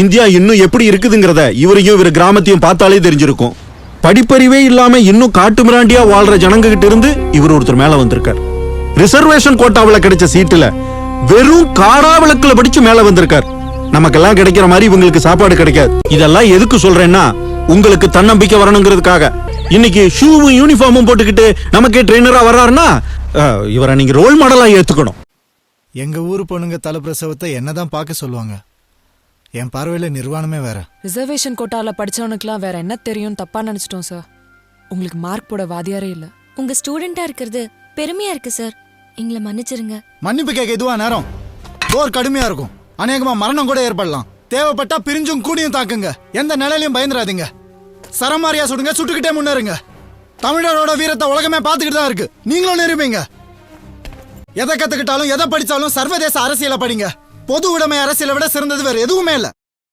India இன்னும் எப்படி இருக்குதுங்கிறத இவரையும் இவர் கிராமத்தையும் பார்த்தாலே தெரிஞ்சிருக்கும். படிப்பறிவே இல்லாம இன்னும் காட்டுமிராண்டியா வாழ்ற ஜனங்க கிட்ட இருந்து இவர் ஒருத்தர் மேல வந்திருக்கார். ரிசர்வேஷன் கோட்டாவுல கிடைச்ச சீட்டுல வெறும் காடா விளக்குல படிச்சு மேல வந்திருக்கார். நமக்கெல்லாம் கிடைக்கிற மாதிரி இவங்களுக்கு சாப்பாடு கிடைக்காது. இதெல்லாம் எதுக்கு சொல்றேன்னா உங்களுக்கு தன்னம்பிக்கை வரணுங்கிறதுக்காக. இன்னைக்கு ஷூவும் யூனிஃபார்மும் போட்டுக்கிட்டு நமக்கே ட்ரெயினரா வர்றாருன்னா இவரை நீங்க ரோல் மாடலா ஏத்துக்கணும். எங்க ஊர் பொண்ணுங்க தலை பிரசவத்தை என்னதான் பார்க்க சொல்லுவாங்க? என் பார்வையில நிர்வாணமே வேற. ரிசர்வேஷன் கோட்டால படிச்சவனுக்குலாம் வேற என்ன தெரியும் தப்பா நினைச்சிட்டோம் சார் உங்களுக்கு மார்க் போட வாதியாரே இல்ல. உங்க ஸ்டூடெண்டா இருக்கிறது பெருமையா இருக்கு சார் எங்களை மன்னிச்சிருங்க. மன்னிப்பு கேட்க இதுவா நேரம்? போர் கடுமையா இருக்கும். அநேகமா மரணம் கூட ஏற்படலாம். தேவைப்பட்டா பிரிஞ்சும் கூடியும் தாக்குங்க. எந்த நிலையிலையும் பயந்துராதீங்க சரமாரியா சுடுங்க சுட்டுக்கிட்டே முன்னேறுங்க. தமிழரோட வீரத்தை உலகமே பார்த்துக்கிட்டு தான் இருக்கு. நீங்களும் நிரூபிங்க எதை கத்துக்கிட்டாலும் எதை படிச்சாலும் சர்வதேச அரசியலை படிங்க. பொது உடைமை அரசியலை விட சிறந்தது வேற எதுவுமே இல்ல.